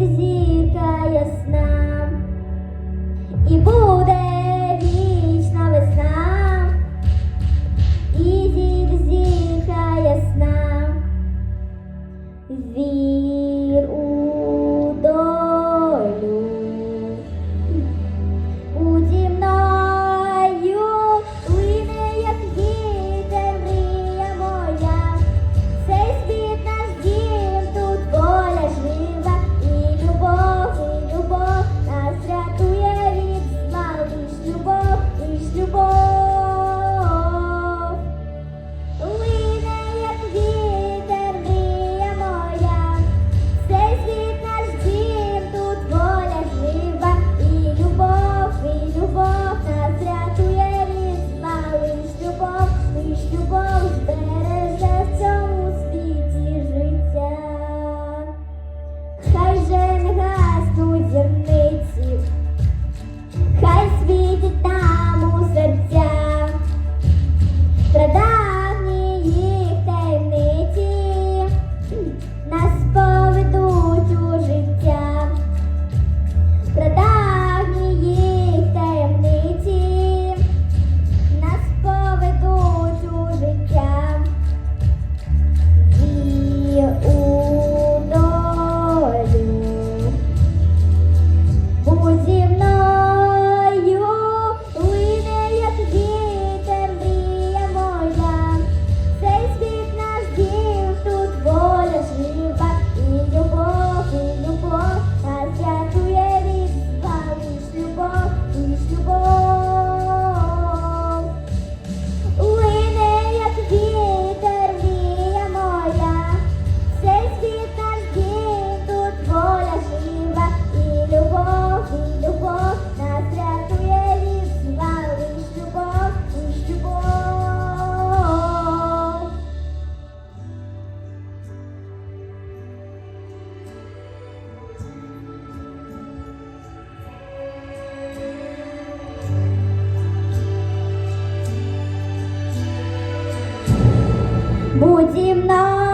як зірка ясна, і буде вічна весна, і зірка ясна. Вічна будем на.